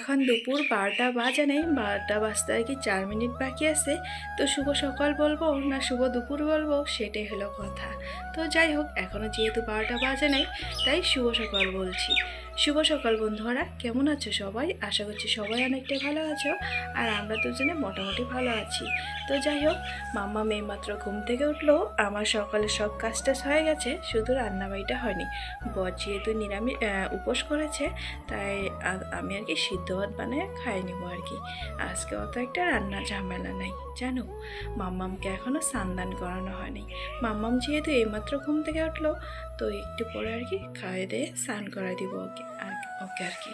এখন দুপুর বারোটা বাজা নেই বারোটা বাজতে আর কি চার মিনিট বাকি আছে। তো শুভ সকাল বলব না শুভ দুপুর বলব, সেটাই হলো কথা। তো যাই হোক এখনও যেহেতু বারোটা বাজে নেই তাই শুভ সকাল বলছি। শুভ সকাল বন্ধুরা, কেমন আছো সবাই? আশা করছি সবাই অনেকটাই ভালো আছো, আর আমরা দুজনে মোটামুটি ভালো আছি। তো যাই হোক, মাম্মা মেয়ে মাত্র ঘুম থেকে উঠল, আমার সকালে সব কাজ টাজ হয়ে গেছে, শুধু রান্নাবাড়িটা হয়নি। বর যেহেতু নিরামিষ উপোস করেছে, তাই আমি আর কি সিদ্ধ ভাত বানিয়ে খাই নিবো আর কি। আজকে অত একটা রান্না ঝামেলা নাই, জানো? মাম্মামকে এখনও স্নান করানো হয়নি। মাম্মাম যেহেতু এইমাত্র ঘুম থেকে উঠল, তো একটু পরে আর কি খাইয়ে দিয়ে স্নান করাই দিব ওকে। ওকে আর কি।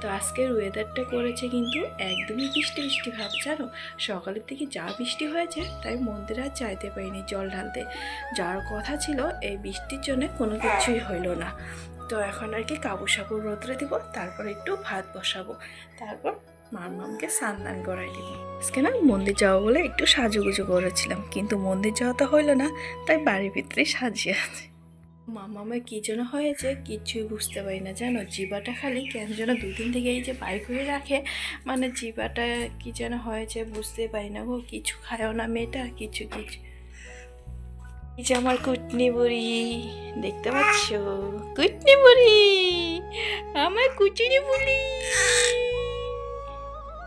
তো আজকের ওয়েদারটা করেছে কিন্তু একদমই বৃষ্টি বৃষ্টি ভাব, জানো? সকালের দিকে যা বৃষ্টি হয়েছে, তাই মন্দিরে আর চাইতে পারিনি জল ঢালতে। যার কথা ছিল, এই বৃষ্টির জন্য কোনো কিছুই হইল না। তো এখন আর কি কাবু সাবু রোদ্রে দিব, তারপর একটু ভাত বসাবো। তারপর মার মামকে স্নান করাই দিব। আজকে না মন্দির যাব বলে একটু সাজুগুজু করেছিলাম, কিন্তু মন্দির যাওয়া তো হইল না, তাই বাড়ির ভিতরে সাজিয়ে আছে। মামামের কী যেন হয়েছে কিছুই বুঝতে পারি না। জানো জিবাটা খালি কেন যেন দুদিন থেকে এই যে বাইর করে রাখে মানে জিবাটা কি যেন হয়েছে বুঝতে পারি না গো। কিছু খায়ও না মেয়েটা, কিছু কিছু। এই যে আমার কুটনি বুড়ি, দেখতে পাচ্ছ? কুটনি বুড়ি, আমার কুটনি বুড়ি।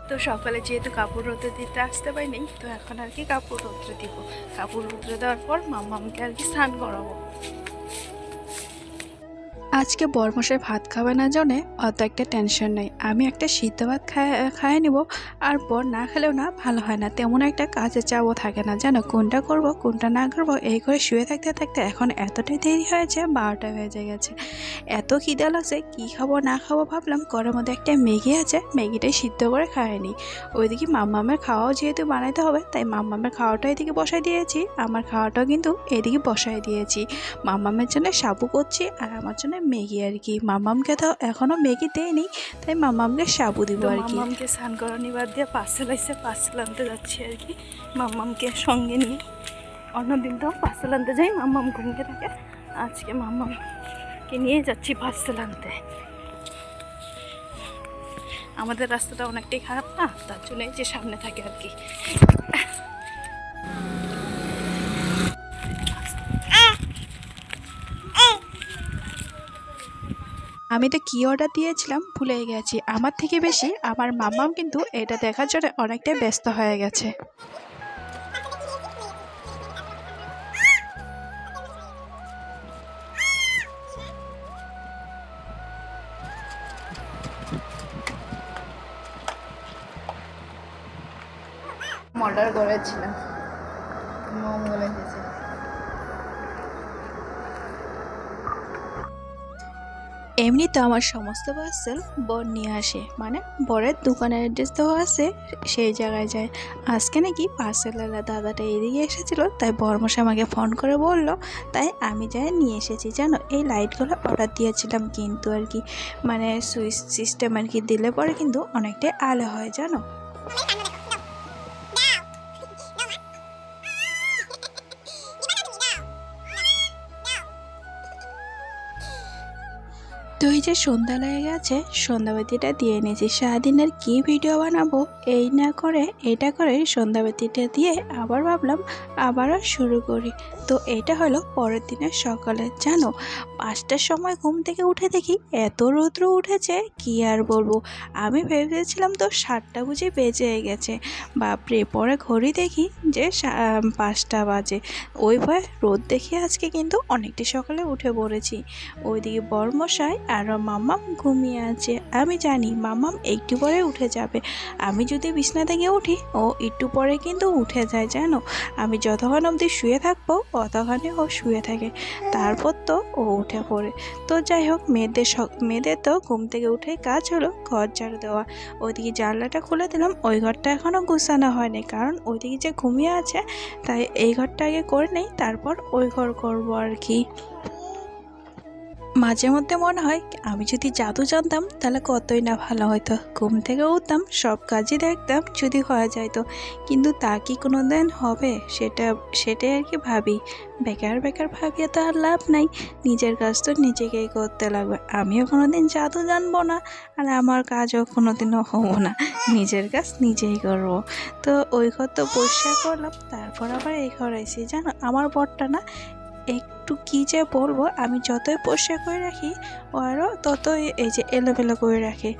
তো সকালে যেহেতু কাপড় রোদ্রে দিতে আসতে পারিনি, তো এখন আর কি কাপড় রোদ্রে দিব। কাপড় রোদ্রে দেওয়ার পর মামামকে আর কি স্নান করাবো। আজকে বরমশাই ভাত খাবে না জন্যে অত একটা টেনশন নেই। আমি একটা সিদ্ধ ভাত খায় খাইয়ে নিব, আর বর না খেলেও না ভালো হয় না। তেমন একটা কাজের চাপও থাকে না। জানো কোনটা করব, কোনটা না করব, এই করে শুয়ে থাকতে থাকতে এখন এতটাই দেরি হয়েছে, বারোটা বেজে গেছে। এত খিদে লাগছে, কী খাব, না খাব ভাবলাম, ঘরের মধ্যে একটা ম্যাগি আছে ম্যাগিটাই সিদ্ধ করে খাইয়ে নিই ওইদিকে মাম্মামের খাওয়াও যেহেতু বানাইতে হবে, তাই মাম্মামের খাওয়াটা এদিকে বসাই দিয়েছি, আমার খাওয়াটাও কিন্তু এদিকে বসাই দিয়েছি। মাম্মামের জন্য সাবু করছি, আর আমার জন্য ম্যাগি আর কি। মামামকে তো এখনও ম্যাগি দেয়নি তাই মাম্মামকে সাবু দিব আর কি। মামামকে স্নান করানি বাদ দিয়ে পার্সেল আসছে পার্সেল আনতে যাচ্ছি আর কি মামামকে সঙ্গে নিয়ে। অন্যদিন তো পার্সেল আনতে যাই মামাম ঘুমিয়ে থাকে আজকে মামামকে নিয়ে যাচ্ছি পার্সেল আনতে। আমাদের রাস্তাটা অনেকটাই খারাপ না তার জন্য যে সামনে থাকে আর কি। আমি তো কী অর্ডার দিয়েছিলাম ভুলে গেছি। আমার থেকে বেশি আমার মাম্মাম কিন্তু এটা দেখার জন্য অনেকটাই ব্যস্ত হয়ে গেছে। অর্ডার করেছিলাম। এমনি তো আমার সমস্ত পার্সেল বর নিয়ে আসে। মানে বরের দোকানের অ্যাড্রেস দেওয়া আছে, সেই জায়গায় যায়। আজকে নাকি পার্সেলের দাদাটা এদিকে এসেছিল, তাই বরমশা আমাকে ফোন করে বলল, তাই আমি যাই নিয়ে এসেছি। জানো, এই লাইটগুলো অর্ডার দিয়েছিলাম কিন্তু আর কি মানে সুইচ সিস্টেম আর কি দিলে পরে কিন্তু অনেকটাই আলো হয়, জানো? তো এই যে সন্ধ্যা লেগে গেছে, সন্ধ্যাবাতিটা দিয়ে নিয়েছি সারাদিন আর কী ভিডিও বানাবো, এই না করে, এটা করে সন্ধ্যাবাতিটা দিয়ে আবার ভাবলাম আবারও শুরু করি। তো এটা হলো পরের দিনের সকালে জানো? পাঁচটার সময় ঘুম থেকে উঠে দেখি এত রৌদ্র উঠেছে, কি আর বলব? আমি ভেবেছিলাম তো সাতটা বুঝি বেজে গেছে। বাপরে, পরে ঘড়ি দেখি যে পাঁচটা বাজে। ওই ভয় রোদ দেখে আজকে কিন্তু অনেকটা সকালে উঠে পড়েছি। ওইদিকে বরমশাই আর মাম্মাম ঘুমিয়ে আছে। আমি জানি মাম্মাম একটু পরে উঠে যাবে। আমি যদি বিছনা থেকে উঠি, ও একটু পরে কিন্তু উঠে যায়, জানো? আমি যতক্ষণ অবধি শুয়ে থাকব, অতক্ষণে ও শুয়ে থাকে। তারপর তো ও উঠে পড়ে। তো যাই হোক, মেয়েদের মেয়েদের তো ঘুম থেকে উঠে কাজ হলো ঘর ঝাড়ু দেওয়া। ওইদিকে জানলাটা খুলে দিলাম, ওই ঘরটা এখনও গুছানো হয়নি। কারণ ওইদিকে যে ঘুমিয়ে আছে, তাই এই ঘরটা আগে করে নেই, তারপর ওই ঘর করব আর কি। মাঝে মধ্যে মনে হয়, আমি যদি জাদু জানতাম, তাহলে কতই না ভালো হতো ঘুম থেকে উঠতাম, সব কাজই দেখতাম, যদি হয়ে যাইতো। কিন্তু তা কি কোনো দিন হবে, সেটা, সেটাই আর কি ভাবি। বেকার বেকার ভাবিয়ে তো আর লাভ নাই। নিজের কাজ তো নিজেকেই করতে লাগবে। আমিও কোনো দিন জাদু জানব না, আর আমার কাজও কোনো দিনও হব না। নিজের কাজ নিজেই করব। তো ওই ঘর তো পরিষ্কার করলাম, তারপর আবার এই ঘর আইসি। জানো, আমার বরটা না একটু কি যে বলব, আমি যতই পরিষ্কার করে রাখি, ও আরও ততই এই যে এলোমেলো করে রাখে।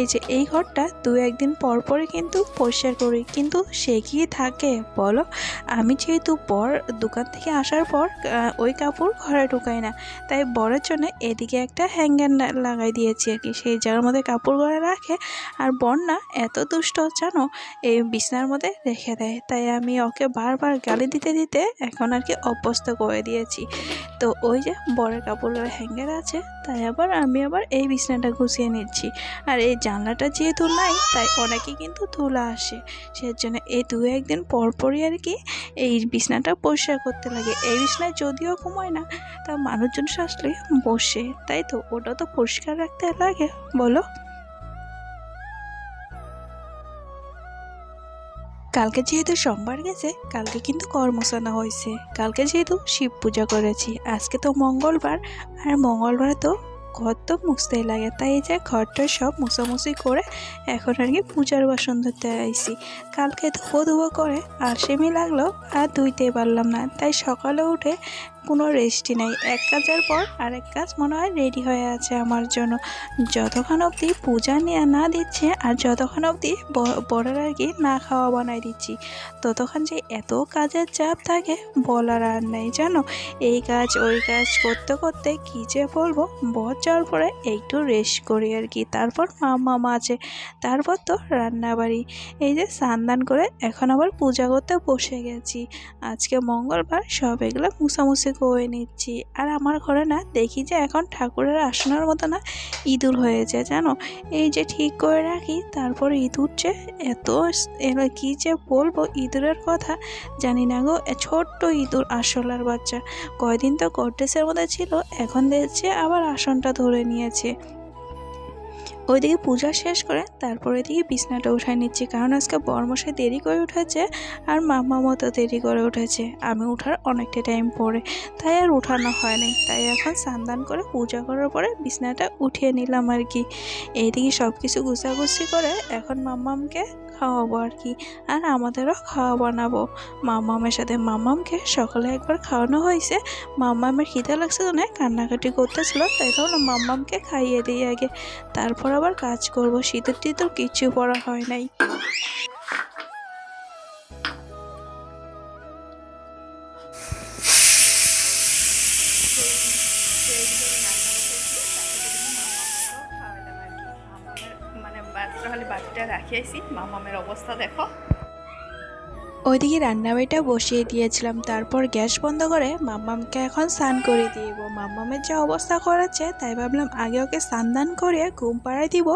এই যে এই ঘরটা দু একদিন পর পরই কিন্তু পরিষ্কার করি, কিন্তু সে কি থাকে বলো? আমি যেহেতু বর, দোকান থেকে আসার পর ওই কাপড় ঘরে ঢুকাই না। তাই বরের জন্য এদিকে একটা হ্যাঙ্গার লাগাই দিয়েছি আর কি। সেই জায়গার মধ্যে কাপড় ঘরে রাখে, আর বর না এত দুষ্ট জানো এই বিছনার মধ্যে রেখে দেয়। তাই আমি ওকে বারবার গালি দিতে দিতে এখন আর কি অভ্যস্ত করে দিয়েছি। তো ওই যে বরের কাপড়ের হ্যাঙ্গার আছে, তাই আবার আমি আবার এই বিছনাটা গুছিয়ে নিচ্ছি। আর এই জানলাটা যেহেতু নাই, তাই অনেকে কিন্তু ধুলা আসে। সেজন্য এই দু একদিন পরপরই আর কি এই বিছনাটা পরিষ্কার করতে লাগে। এই বিছনায় যদিও ঘুমায় না, তা মানুষজন আসলে বসে, তাই তো? ওটা তো পরিষ্কার রাখতে লাগে, বলো? কালকে যেহেতু সোমবার গেছে, কালকে কিন্তু কর্মসানা হয়েছে। কালকে যেহেতু শিব পূজা করেছি, আজকে তো মঙ্গলবার, আর মঙ্গলবার তো ঘর তো মুছতেই লাগে, তাই যে ঘরটা সব মুছামুছি করে এখন আর কি পূজার বাসন ধরতে আইসি কালকে ধুবো ধুবো করে আলসেমি লাগল, আর ধুইতে পারলাম না, তাই সকালে উঠে কোনো রেস্টই নাই। এক কাজের পর আরেক কাজ মনে হয় রেডি হয়ে আছে আমার জন্য। যতক্ষণ অবধি পূজা নিয়ে না দিচ্ছে আর যতক্ষণ অবধি বড়ের আর কি না খাওয়া বানাই দিচ্ছি, ততক্ষণ যে এত কাজের চাপ থাকে বলার আর নাই, জানো? এই কাজ, ওই কাজ করতে করতে কী যে বলব, বর যাওয়ার পরে একটু রেস্ট করি আর কি। তারপর মামা আছে, তারপর তো রান্নাবাড়ি। এই যে স্নান করে এখন আবার পূজা করতে বসে গেছি। আজকে মঙ্গলবার সব এগুলো মুছামুছি করে নিচ্ছি। আর আমার ঘরে না, দেখি যে এখন ঠাকুরের আসনের মতো না ইঁদুর হয়েছে, জানো? এই যে ঠিক করে রাখি, তারপর ইঁদুর যে এত কি যে বলব ইঁদুরের কথা, জানি না গো ছোট্ট ইঁদুর আসলার বাচ্চা। কয়দিন তো কটেসের মধ্যে ছিল, এখন দেখছে আবার আসনটা ধরে নিয়েছে। ওইদিকে পূজা শেষ করে তারপরে দিকে বিছনাটা উঠায় নিচ্ছি। কারণ আজকে বর্মশাই দেরি করে উঠেছে আর মামা মতো দেরি করে উঠেছে। আমি উঠার অনেকটা টাইম পরে। তাই আর উঠানো হয়নি। তাই এখন স্নান করে পূজা করার পরে বিছনাটা উঠিয়ে নিলাম আর কি। এইদিকে সব কিছু গুছাগুছি করে এখন মাম্মামকে খাওয়াবো আর কি। আর আমাদেরও খাওয়া বানাবো। মামামের সাথে মামামকে সকালে একবার খাওয়ানো হয়েছে। মামামের খিদে লাগছে তো না কান্নাকাটি করতেছিল, তাই তখন মামামকে খাইয়ে দিই আগে। তারপর আবার কাজ করব, শীতের টিতর কিছু পড়া হয় নাই। রাখিয়েছি মামামের অবস্থা দেখো। ওইদিকে রান্নাবাড়িটা বসিয়ে দিয়েছিলাম। তারপর গ্যাস বন্ধ করে মাম্মামকে এখন স্নান করে দিব। মাম্মামের যা অবস্থা করাচ্ছে, তাই ভাবলাম আগে ওকে স্নান দান করে ঘুম পাড়ায় দিব,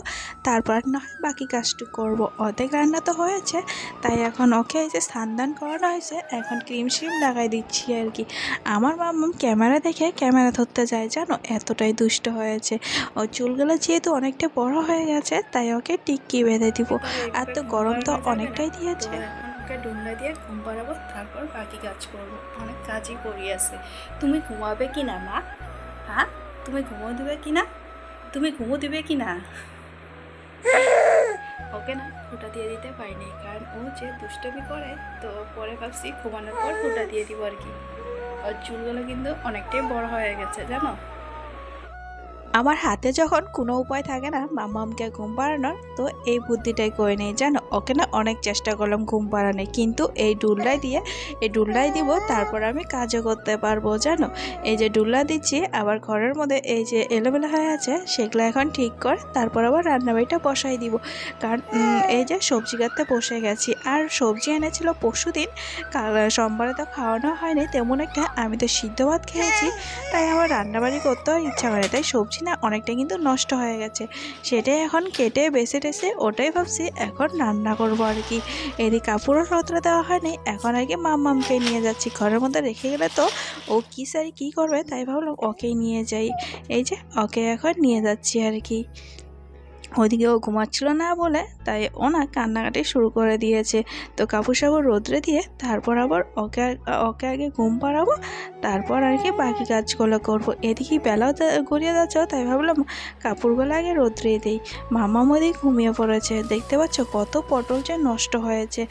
তারপর না হয় বাকি কাজটু করব। অর্ধেক রান্না তো হয়েছে, তাই এখন ওকে এই যে স্নান দান করানো হয়েছে, এখন ক্রিম শ্রিম লাগাই দিচ্ছি আর কি। আমার মাম্মাম ক্যামেরা দেখে ক্যামেরা ধরতে যায়, জানো? এতটাই দুষ্ট হয়েছে। ও চুলগুলো যেহেতু অনেকটা বড় হয়ে গেছে, তাই ওকে টিক্কি বেঁধে দিব। আর তো গরম তো অনেকটাই দিয়েছে। ডুমরা দিয়ে ঘুম পাড়াবো, তারপর বাকি কাজ করব। অনেক কাজই করি আছে। তুমি ঘুমাবে কি না, মা? হ্যাঁ? তুমি ঘুমো দিবে কি না? তুমি ঘুমো দিবে কি না? ওকে না, ফুটা দিয়ে দিতে পারিনি, কারণ ও যে দুষ্টমি করে, তো পরে ভাবছি ঘুমানোর পর ফুটা দিয়ে দিব আর কি। ওর চুলগুলো কিন্তু অনেকটাই বড় হয়ে গেছে, জানো? আমার হাতে যখন কোনো উপায় থাকে না, মামামকে ঘুম পাড়ানোর, তো এই বুদ্ধিটাই করে নেই জানো ওকে না অনেক চেষ্টা করলাম ঘুম পাড়ানোর কিন্তু এই ডুল্লাই দিয়ে, এই ডুল্লাই দিব, তারপর আমি কাজও করতে পারব জানো এই যে ডুল্লা দিচ্ছি, আবার ঘরের মধ্যে এই যে এলোমেলো হয়ে আছে, সেগুলো এখন ঠিক করে, তারপর আবার রান্নাবাড়িটা বসাই দিব কারণ এই যে সবজি কাটতে বসে গেছি, আর সবজি এনেছিল পরশু দিন সোমবারে তো খাওয়ানো হয়নি, তেমন একটা আমি তো সিদ্ধ ভাত খেয়েছি, তাই আমার রান্নাবাড়ি করতে আর ইচ্ছা করে। তাই সবজি না, অনেকটা কিন্তু নষ্ট হয়ে গেছে। সেটাই এখন কেটে বেছে টেসে ওটাই ভাবছি, এখন রান্না করব আর কি। এদিকে কাপড়ও রোদ্রা দেওয়া হয়নি, এখন আর কি মামমামকে নিয়ে যাচ্ছি। ঘরের মধ্যে রেখে গেলে তো ও কী সারি কী করবে তাই ভাবলাম ওকেই নিয়ে যাই। এই যে ওকে এখন নিয়ে যাচ্ছি আর কি। ওইদিকে ও ঘুমাচ্ছিল না বলে তাই ও না কান্নাকাটি শুরু করে দিয়েছে। তো কাপড় সাপড় রোদ্রে দিয়ে তারপর আবার ওকে ওকে আগে ঘুম পাড়াবো, তারপর আর কি বাকি কাজগুলো করব। এদিকে বেলাও গড়িয়ে যাচ্ছে, তাই ভাবলাম কাপড়গুলো আগে রোদ্রে দিই। মামা মোদি ঘুমিয়ে পড়েছে, দেখতে পাচ্ছ কত পটল যে নষ্ট হয়েছে।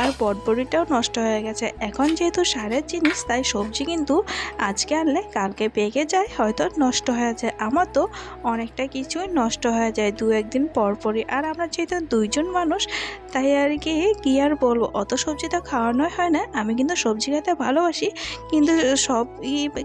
আর বটবড়িটাও নষ্ট হয়ে গেছে। এখন যেহেতু সারের জিনিস, তাই সবজি কিন্তু আজকে আনলে কালকে পেকে যায়, হয়তো নষ্ট হয়ে যায়। আমার তো অনেকটা কিছুই নষ্ট হয়ে যায় দু একদিন পর পরই আর আমরা যেহেতু দুইজন মানুষ, তাই আর কি, কী আর বলব? অত সবজি তো খাওয়ানোই হয় না। আমি কিন্তু সবজি খেতে ভালোবাসি, কিন্তু সব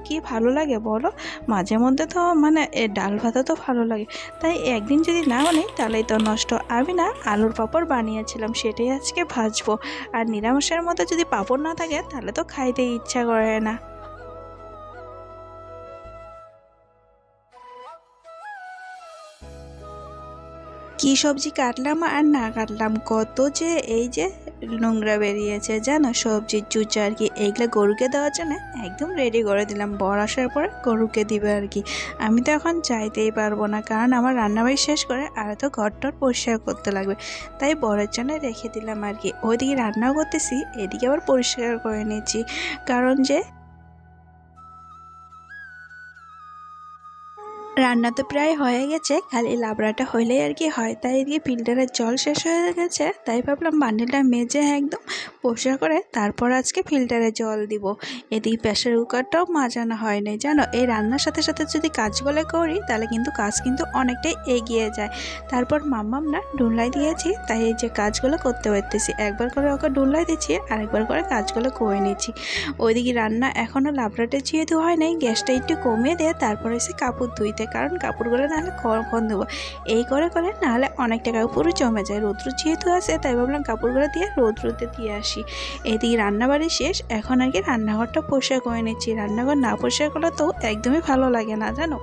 কি ভালো লাগে বলো? মাঝে মধ্যে তো মানে ডাল ভাতা তো ভালো লাগে। তাই একদিন যদি না বানাই তাহলেই তো নষ্ট। আমি না আলুর পাঁপড় বানিয়েছিলাম, সেটাই আজকে ভাজবো। আর নিরামিষের মধ্যে যদি পাঁপড় না থাকে, তাহলে তো খাইতে ইচ্ছা করে না। কি সবজি কাটলাম আর না কাটলাম? কত যে এই যে নোংরা বেরিয়েছে, জানো? সবজির চুচা আর কি এইগুলো গরুকে দেওয়ার জন্য একদম রেডি করে দিলাম। বর আসার পরে গরুকে দিবে আর কি। আমি তো এখন চাইতেই পারব না, কারণ আমার রান্নাবাড়ি শেষ করে আর তো ঘর টর পরিষ্কার করতে লাগবে। তাই বরের জন্য রেখে দিলাম আর কি। ওইদিকে রান্নাও করতেছি, এদিকে আবার পরিষ্কার করে নিয়েছি কারণ যে রান্না তো প্রায় হয়ে গেছে, খালি লাবড়াটা হইলেই আর কি হয়। তাই এদিকে ফিল্টারের জল শেষ হয়ে গেছে, তাই ভাবলাম বান্ডিলটা মেজে একদম পরিষ্কার করে তারপর আজকে ফিল্টারে জল দিব। এদিকে প্রেশার কুকারটাও মাজানো হয়নি। জানো, এই রান্নার সাথে সাথে যদি কাজগুলো করি, তাহলে কিন্তু কাজ কিন্তু অনেকটাই এগিয়ে যায়। তারপর মাম্মাম না ডুনলাই দিয়েছি, তাই এই যে কাজগুলো করতে পারতেছি। একবার করে ওকে ডুনলাই দিচ্ছি, আরেকবার করে কাজগুলো করে নিচ্ছি। ওইদিকে রান্না এখনও লাবড়াটা যেহেতু হয় নাই গ্যাসটা একটু কমিয়ে দিয়ে তারপরে এসে কাপড় ধুইতে কারণ কাপড়গুলো নাহলে কখন দেবো এই করে করে নাহলে অনেকটা কাপড়ও জমে যায়। রৌদ্র যেহেতু আছে, তাই ভাবলাম কাপড়গুলো দিয়ে রৌদ্রতে দিয়ে আসি। এদিকে রান্নাবাড়ি শেষ, এখন আর কি রান্নাঘরটা পরিষ্কার করে নিচ্ছি। রান্নাঘর না পরিষ্কার করলে তো একদমই ভালো লাগে না, জানো?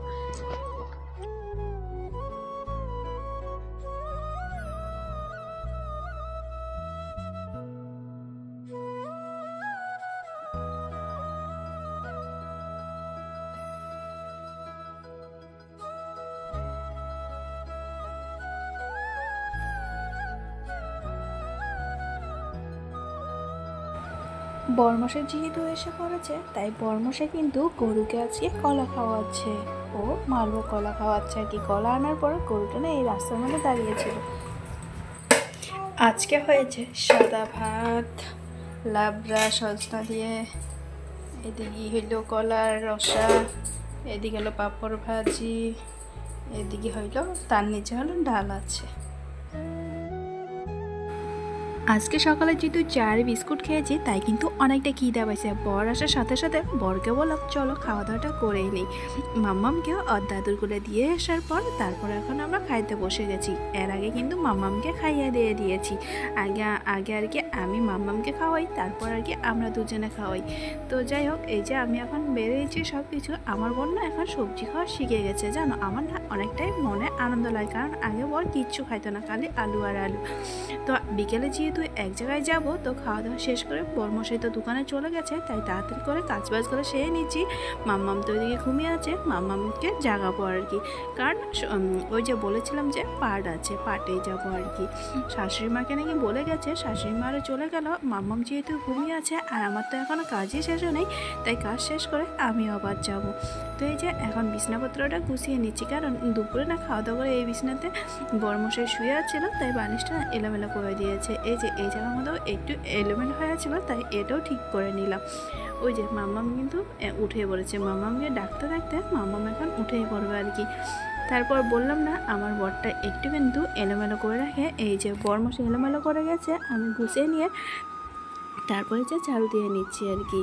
বর্মশে যেহেতু এসে পড়েছে, তাই বর্মশে কিন্তু গরুকে আজকে কলা খাওয়াচ্ছে। ও মালভোগ কলা খাওয়াচ্ছে আর কি। কলা আনার পর গরুটা না এই রাস্তার মধ্যে দাঁড়িয়েছিল আজকে হয়েছে সাদা ভাত, লাবড়া, সজনা দিয়ে। এদিকে হইল কলার রসা, এদিকে হলো পাঁপড় ভাজি, এদিকে হইল তার নিচে হলো ডাল আছে। আজকে সকালে যেহেতু চার বিস্কুট খেয়েছি, তাই কিন্তু অনেকটা খিদে পাইছে। বর আসার সাথে সাথে বরকে বললাম, চলো খাওয়া দাওয়াটা করেই নিই। মাম্মামকেও করে দিয়ে আসার পর তারপর এখন আমরা খাইতে বসে গেছি। এর আগে কিন্তু মাম্মামকে খাইয়ে দিয়ে দিয়েছি। আগে আগে আর কি আমি মাম্মামকে খাওয়াই, তারপর আর কি আমরা দুজনে খাওয়াই। তো যাই হোক, এই যে আমি এখন বেরিয়েছি সব কিছু আমার বোন না এখন সবজি খাওয়া শিখে গেছে, জানো? আমার না অনেকটাই মনে আনন্দ লাগে, কারণ আগে বল কিচ্ছু খাইতো না, খালি আলু আর আলু। তো বিকেলে যেহেতু এক জায়গায় যাব, তো খাওয়া দাওয়া শেষ করে বর্মশাই তো দোকানে চলে গেছে, তাই তাড়াতাড়ি করে কাজ বাজ করে সেরে নিচ্ছি। মাম্মাম তো ওইদিকে ঘুমিয়ে আছে মাম্মামকে জাগাবো আর কি। কারণ ওই যে বলেছিলাম যে পাট আছে, পাটে যাব আর কি। শাশুড়ি মাকে নাকি বলে গেছে, শাশুড়ি মারও চলে গেল। মামাম যেহেতু ঘুমিয়ে আছে, আর আমার তো এখনও কাজই শেষ নেই, তাই কাজ শেষ করে আমিও আবার যাব। তো এই যে এখন বিছনাপত্রটা গুছিয়ে নিচ্ছি, কারণ দুপুরে না খাওয়া দাওয়া করে এই বিছনাতে বড়মশাই শুয়ে আছিল, তাই বালিশটা এলোমেলো করে দিয়েছে। এই যে এই জায়গার মধ্যেও একটু এলোমেলো হয়ে ছিল তাই এটাও ঠিক করে নিলাম। ওই যে মামাম কিন্তু উঠে পড়েছে। মামামকে ডাকতে ডাকতে মামাম এখন উঠেই পড়বে আর কি। তারপর বললাম না, আমার বরটা একটু কিন্তু এলোমেলো করে রাখে। এই যে বরমশে এলোমেলো করে গেছে, আমি গুছিয়ে নিয়ে তারপরে যে চাল দিয়ে নিচ্ছি আর কি।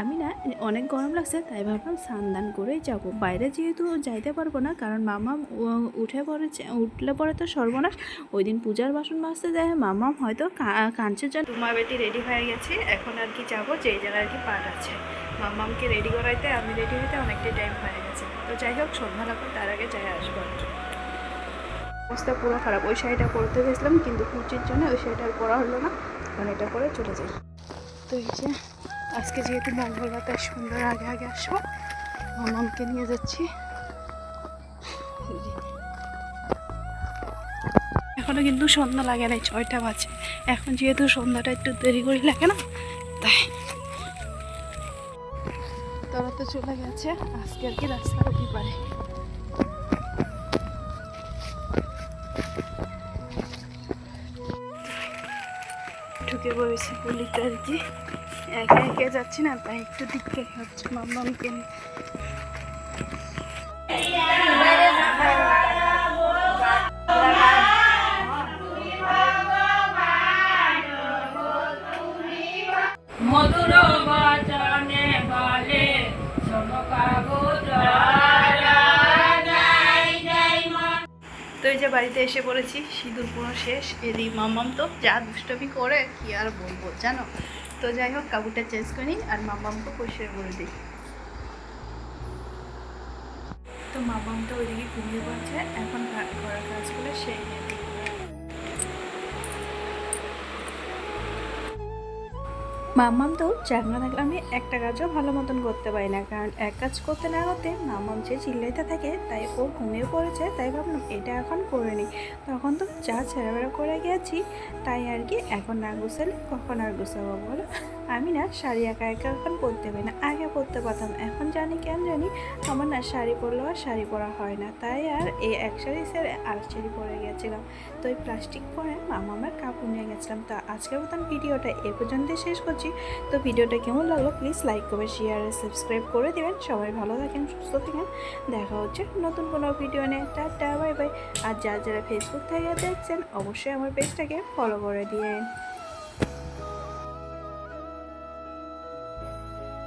আমি না, অনেক গরম লাগছে, তাই ভাবলাম স্নান করেই যাব। বাইরে যেহেতু যাইতে পারব না, কারণ মামা উঠে পড়েছে, উঠলে পরে তো সর্বনাশ। ওই দিন পূজার বাসন মাজতে যায় মামাম হয়তো কাঞ্চের জন্য রুমা বেটি রেডি হয়ে গেছে, এখন আর কি যাব যেই জায়গায় আর কি পাঠ আছে। মাম্মামকে রেডি করাইতে, আমি রেডি হইতে অনেকটাই টাইম হয়ে গেছে। তো যাই হোক, সন্ধ্যা লাগবে তার আগে যাই আসব অবস্থা পুরো খারাপ, ওই শাড়িটা পরতে গেছিলাম, কিন্তু কুচির জন্য ওই শাড়িটা আর পরা হলো না, কারণ এটা পরে চলে যাই। তো এই যে আজকে যেহেতু মঙ্গলবার, তাই সুন্দর আগে আগে আসব। মামামকে নিয়ে যাচ্ছি। এখনও কিন্তু সন্ধ্যা লাগে নাই, ছয়টা বাজে। এখন যেহেতু সন্ধ্যাটা একটু দেরি করে লাগে না, তাই। তারা তো চলে গেছে, আজকে আর কি রাস্তা কি পারে। পড়েছি পুলিশটা আর কি একে একে যাচ্ছি না তাই একটু দিকে হচ্ছে মাম্মামকে নিয়ে। এই যে বাড়িতে এসে পড়েছি, সিঁদুর পুরো শেষ, এদি মাম্মাম তো যা দুষ্টমি করে, কি আর বলব, জানো? তো যাই হোক কাবুটা চেঞ্জ করি আর মাম্মামকে পরিষ্কার করে দিই। তো মাম্মাম তো ওইদিকে ঘুমিয়ে পড়ছে, এখন ঘরের কাজ করে সেই নিয়ে মাম্মাম তো চাকনা থাকলে আমি একটা কাজও ভালো মতন করতে পারি না, কারণ এক কাজ করতে না করতে মাম্মাম যে চিল্লাইতে থাকে তাই ও ঘুমিয়ে পড়েছে, তাই ভাবলাম এটা এখন করে নিই। তখন তো যা ছেড়াবেড়া করে গেছি, তাই আর কি এখন না গুছালে কখন আর গুছাবো বলো? আমি না শাড়ি একা একা এখন পরতে পারি না, আগে পরতে পারতাম। এখন জানি কেন জানি আমার না শাড়ি পরলেও আর শাড়ি পরা হয় না, তাই আর এই এক শাড়ি ছেড়ে আর শাড়ি পরে গেছিলাম। তো এই প্লাস্টিক পরে মামা আমার কাপড় নিয়ে গেছিলাম। তো আজকের মতন ভিডিওটা এ পর্যন্ত শেষ করছি। তো ভিডিওটা কেমন লাগল প্লিজ লাইক করে শেয়ার সাবস্ক্রাইব করে দেবেন। সবাই ভালো থাকেন, সুস্থ থাকেন। দেখা হচ্ছে নতুন কোনো ভিডিও নিয়ে। টাটা বাই বাই আর যারা যারা ফেসবুক থেকে দেখছেন, অবশ্যই আমার পেজটাকে ফলো করে দিয়েন।